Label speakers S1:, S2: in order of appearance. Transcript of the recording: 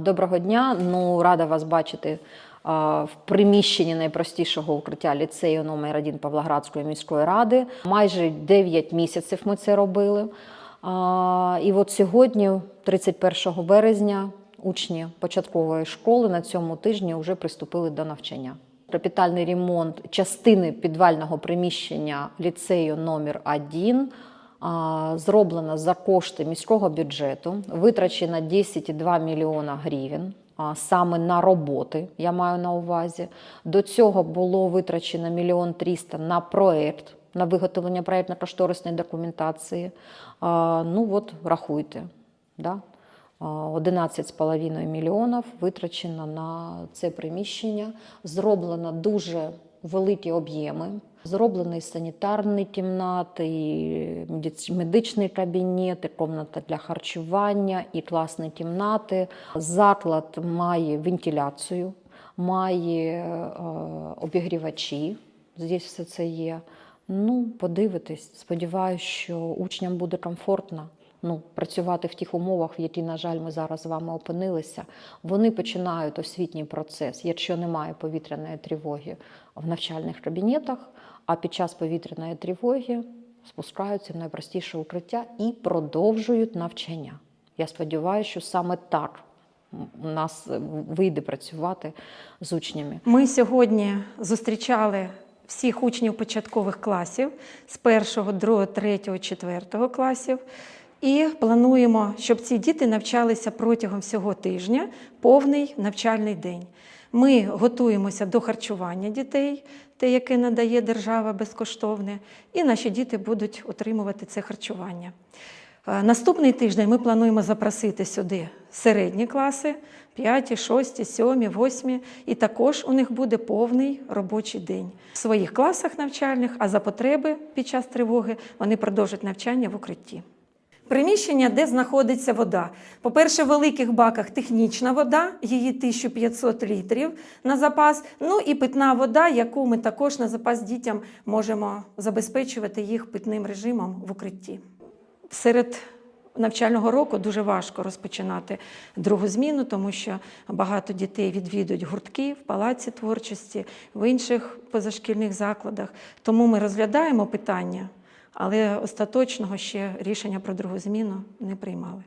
S1: Доброго дня. Ну, рада вас бачити в приміщенні найпростішого укриття ліцею номер 1 Павлоградської міської ради. Майже 9 місяців ми це робили. І от сьогодні, 31 березня, учні початкової школи на цьому тижні вже приступили до навчання. Капітальний ремонт частини підвального приміщення ліцею номер 1 а, зроблено за кошти міського бюджету, витрачено 10,2 мільйона гривень. Саме на роботи я маю на увазі. До цього було витрачено мільйон 300 на проект, на виготовлення проєктно-кошторисної документації. Ну от рахуйте. Да? А, 11,5 мільйонів витрачено на це приміщення. Зроблено дуже великі об'єми. Зроблені санітарні кімнати, і медичний кабінет, і кімната для харчування, і класні кімнати. Заклад має вентиляцію, має е, обігрівачі. Здесь все це є. Ну, подивитись. Сподіваюся, що учням буде комфортно ну, працювати в тих умовах, в які, на жаль, ми зараз з вами опинилися. Вони починають освітній процес, якщо немає повітряної тривоги в навчальних кабінетах, а під час повітряної тривоги спускаються в найпростіше укриття і продовжують навчання. Я сподіваюся, що саме так у нас вийде працювати з учнями.
S2: Ми сьогодні зустрічали всіх учнів початкових класів з 1, 2, 3, 4 класів. І плануємо, щоб ці діти навчалися протягом всього тижня повний навчальний день. Ми готуємося до харчування дітей, те, яке надає держава безкоштовне, і наші діти будуть отримувати це харчування. Е, Наступний тиждень ми плануємо запросити сюди середні класи 5, 6, 7, 8, і також у них буде повний робочий день в своїх класах навчальних, а за потреби під час тривоги вони продовжать навчання в укритті. Приміщення, де знаходиться вода. По-перше, в великих баках технічна вода, її 1500 літрів на запас. Ну і питна вода, яку ми також на запас дітям можемо забезпечувати їх питним режимом в укритті. Серед навчального року дуже важко розпочинати другу зміну, тому що багато дітей відвідують гуртки в палаці творчості, в інших позашкільних закладах. Тому ми розглядаємо питання, але остаточного ще рішення про другу зміну не приймали.